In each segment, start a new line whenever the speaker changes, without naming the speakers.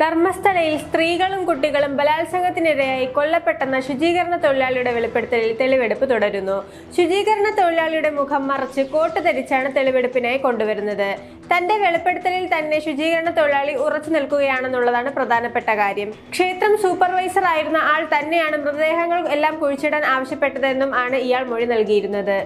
ധർമ്മസ്ഥലയിൽ സ്ത്രീകളും കുട്ടികളും ബലാത്സംഗത്തിനിരയായി കൊല്ലപ്പെട്ടെന്ന ശുചീകരണ തൊഴിലാളിയുടെ വെളിപ്പെടുത്തലിൽ തെളിവെടുപ്പ് തുടരുന്നു. ശുചീകരണ തൊഴിലാളിയുടെ മുഖം മറച്ച് കോട്ട് ധരിച്ചാണ് തെളിവെടുപ്പിനായി കൊണ്ടുവരുന്നത്. തന്റെ വെളിപ്പെടുത്തലിൽ തന്നെ ശുചീകരണ തൊഴിലാളി ഉറച്ചു നിൽക്കുകയാണെന്നുള്ളതാണ് പ്രധാനപ്പെട്ട കാര്യം. ക്ഷേത്രം സൂപ്പർവൈസർ ആയിരുന്ന ആൾ തന്നെയാണ് മൃതദേഹങ്ങൾ എല്ലാം കുഴിച്ചിടാൻ ആവശ്യപ്പെട്ടതെന്നും ആണ് ഇയാൾ മൊഴി നൽകിയിരുന്നത്.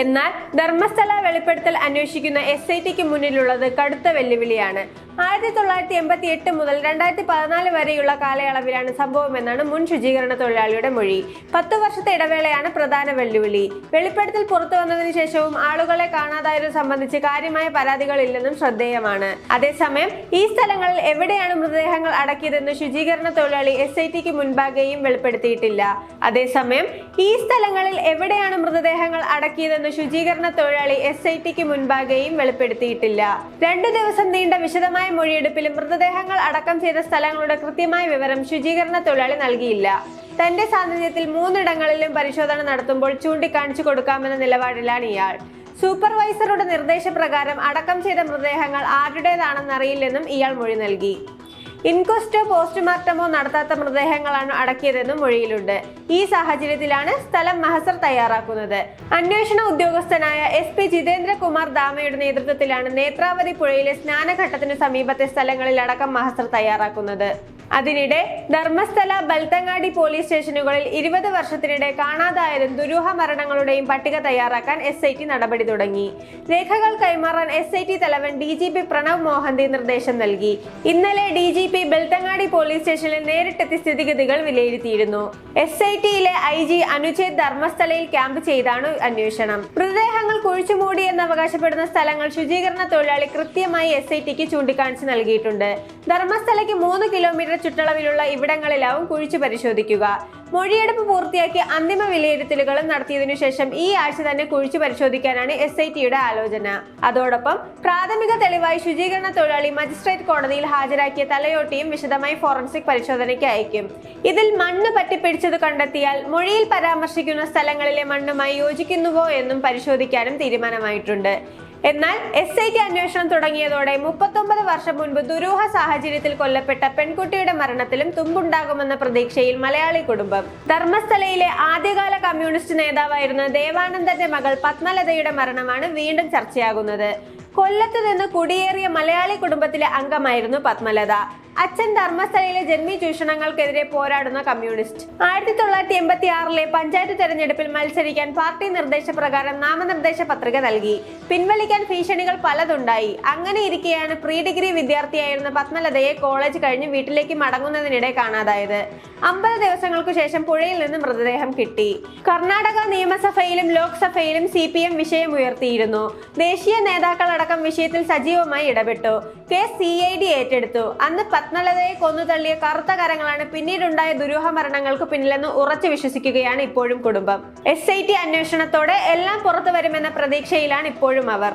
എന്നാൽ ധർമ്മസ്ഥല വെളിപ്പെടുത്തൽ അന്വേഷിക്കുന്ന എസ് ഐ ടിക്ക് മുന്നിലുള്ളത് കടുത്ത വെല്ലുവിളിയാണ്. ആയിരത്തി തൊള്ളായിരത്തി എൺപത്തി എട്ട് മുതൽ രണ്ടായിരത്തി പതിനാല് വരെയുള്ള കാലയളവിലാണ് സംഭവമെന്നാണ് മുൻ ശുചീകരണ തൊഴിലാളിയുടെ മൊഴി. പത്തു വർഷത്തെ ഇടവേളയാണ് പ്രധാന വെല്ലുവിളി. വെളിപ്പെടുത്തൽ പുറത്തു വന്നതിന് ശേഷവും ആളുകളെ കാണാതായത് സംബന്ധിച്ച് കാര്യമായ പരാതികളില്ലെന്നും ശ്രദ്ധേയമാണ്. അതേസമയം ഈ സ്ഥലങ്ങളിൽ എവിടെയാണ് മൃതദേഹങ്ങൾ അടക്കിയതെന്ന് ശുചീകരണ തൊഴിലാളി എസ് ഐ ടിക്ക് മുൻപാകെയും വെളിപ്പെടുത്തിയിട്ടില്ല. അതേസമയം ഈ സ്ഥലങ്ങളിൽ എവിടെയാണ് മൃതദേഹങ്ങൾ അടക്കിയതെന്ന് ശുചീകരണ തൊഴിലാളി എസ് ഐ ടിക്ക് മുൻപാകെയും വെളിപ്പെടുത്തിയിട്ടില്ല. രണ്ടു ദിവസം നീണ്ട വിശദമായ മൊഴിയെടുപ്പിലും മൃതദേഹങ്ങൾ അടക്കം ചെയ്ത സ്ഥലങ്ങളുടെ കൃത്യമായ വിവരം ശുചീകരണ തൊഴിലാളി നൽകിയില്ല. തന്റെ സാന്നിധ്യത്തിൽ മൂന്നിടങ്ങളിലും പരിശോധന നടത്തുമ്പോൾ ചൂണ്ടിക്കാണിച്ചു കൊടുക്കാമെന്ന നിലപാടിലാണ് ഇയാൾ. സൂപ്പർവൈസറുടെ നിർദ്ദേശപ്രകാരം അടക്കം ചെയ്ത മൃതദേഹങ്ങൾ ആരുടേതാണെന്നറിയില്ലെന്നും ഇയാൾ മൊഴി നൽകി. ഇൻക്വസ്റ്റോ പോസ്റ്റ്മോർട്ടമോ നടത്താത്ത മൃതദേഹങ്ങളാണ് അടക്കിയതെന്നും മൊഴിയിലുണ്ട്. ഈ സാഹചര്യത്തിലാണ് സ്ഥലം മഹസർ തയ്യാറാക്കുന്നത്. അന്വേഷണ ഉദ്യോഗസ്ഥനായ എസ് പി ജിതേന്ദ്രകുമാർ ദാമയുടെ നേതൃത്വത്തിലാണ് നേത്രാവതി പുഴയിലെ സ്നാനഘട്ടത്തിനു സമീപത്തെ സ്ഥലങ്ങളിൽ അടക്കം മഹസർ തയ്യാറാക്കുന്നത്. അതിനിടെ ധർമ്മസ്ഥല ബൽത്തങ്ങാടി പോലീസ് സ്റ്റേഷനുകളിൽ ഇരുപത് വർഷത്തിനിടെ കാണാതായതും ദുരൂഹ മരണങ്ങളുടെയും പട്ടിക തയ്യാറാക്കാൻ എസ് ഐ ടി നടപടി തുടങ്ങി. രേഖകൾ കൈമാറാൻ എസ് ഐ ടി തലവൻ D G P Pranav Mohanty നിർദ്ദേശം നൽകി. ഇന്നലെ D G P Belthangady police സ്റ്റേഷനിൽ നേരിട്ടെത്തി സ്ഥിതിഗതികൾ വിലയിരുത്തിയിരുന്നു. എസ് ഐ ടിയിലെ ഐ ജി അനുചേത് ധർമ്മസ്ഥലയിൽ ക്യാമ്പ് ചെയ്താണ് അന്വേഷണം. മൃതദേഹങ്ങൾ കുഴിച്ചുമൂടിയെന്ന് അവകാശപ്പെടുന്ന സ്ഥലങ്ങൾ ശുചീകരണ തൊഴിലാളി കൃത്യമായി എസ് ഐ ടിക്ക് ചൂണ്ടിക്കാണിച്ച് നൽകിയിട്ടുണ്ട്. ധർമ്മസ്ഥലയ്ക്ക് മൂന്ന് കിലോമീറ്റർ ചുറ്റളവിലുള്ള ഇവിടങ്ങളിലാവും കുഴിച്ചു പരിശോധിക്കുക. മൊഴിയെടുപ്പ് പൂർത്തിയാക്കി അന്തിമ വിലയിരുത്തലുകളും നടത്തിയതിനു ശേഷം ഈ ആഴ്ച തന്നെ കുഴിച്ചു പരിശോധിക്കാനാണ് എസ് ഐ ടിയുടെ ആലോചന. അതോടൊപ്പം പ്രാഥമിക തെളിവായി ശുചീകരണ തൊഴിലാളി മജിസ്ട്രേറ്റ് കോടതിയിൽ ഹാജരാക്കിയ തലയോട്ടിയും വിശദമായി ഫോറൻസിക് പരിശോധനയ്ക്ക് അയക്കും. ഇതിൽ മണ്ണ് പറ്റിപ്പിടിച്ചത് കണ്ടെത്തിയാൽ മൊഴിയിൽ പരാമർശിക്കുന്ന സ്ഥലങ്ങളിലെ മണ്ണുമായി യോജിക്കുന്നുവോ എന്നും പരിശോധിക്കാനും തീരുമാനമായിട്ടുണ്ട്. എന്നാൽ എസ് ഐ ടി അന്വേഷണം തുടങ്ങിയതോടെ മുപ്പത്തൊമ്പത് വർഷം മുൻപ് ദുരൂഹ സാഹചര്യത്തിൽ കൊല്ലപ്പെട്ട പെൺകുട്ടിയുടെ മരണത്തിലും തുമ്പുണ്ടാകുമെന്ന പ്രതീക്ഷയിൽ മലയാളി കുടുംബം. ധർമ്മസ്ഥലയിലെ ആദ്യകാല കമ്മ്യൂണിസ്റ്റ് നേതാവായിരുന്ന ദേവാനന്ദന്റെ മകൾ പത്മലതയുടെ മരണമാണ് വീണ്ടും ചർച്ചയാകുന്നത്. കൊല്ലത്ത് നിന്ന് കുടിയേറിയ മലയാളി കുടുംബത്തിലെ അംഗമായിരുന്നു പത്മലത. അച്ഛൻ ധർമ്മസ്ഥലയിലെ ജന്മി ചൂഷണങ്ങൾക്കെതിരെ പോരാടുന്ന കമ്മ്യൂണിസ്റ്റ്. ആയിരത്തി തൊള്ളായിരത്തി എൺപത്തി ആറിലെ പഞ്ചായത്ത് തെരഞ്ഞെടുപ്പിൽ മത്സരിക്കാൻ പാർട്ടി നിർദ്ദേശപ്രകാരം നാമനിർദ്ദേശ പത്രിക നൽകി. പിൻവലിക്കാൻ ഭീഷണികൾ പലതുണ്ടായി. അങ്ങനെ ഇരിക്കെയാണ് പ്രീ ഡിഗ്രി വിദ്യാർത്ഥിയായിരുന്ന പത്മലതയെ കോളേജ് കഴിഞ്ഞ് വീട്ടിലേക്ക് മടങ്ങുന്നതിനിടെ കാണാതായത്. അമ്പത് ദിവസങ്ങൾക്കു ശേഷം പുഴയിൽ നിന്ന് മൃതദേഹം കിട്ടി. കർണാടക നിയമസഭയിലും ലോക്സഭയിലും സി പി എം വിഷയം ഉയർത്തിയിരുന്നു. ദേശീയ നേതാക്കളടക്കം വിഷയത്തിൽ സജീവമായി ഇടപെട്ടു. കേസ് സി ഐ ഡി ഏറ്റെടുത്തു. അന്ന് പത്മലതയെ കൊന്നു തള്ളിയ കറുത്ത കരങ്ങളാണ് പിന്നീടുണ്ടായ ദുരൂഹ മരണങ്ങൾക്ക് പിന്നിലെന്ന് ഉറച്ചു വിശ്വസിക്കുകയാണ് ഇപ്പോഴും കുടുംബം. എസ് ഐ ടി അന്വേഷണത്തോടെ എല്ലാം പുറത്തു വരുമെന്ന പ്രതീക്ഷയിലാണ് ഇപ്പോഴും അവർ.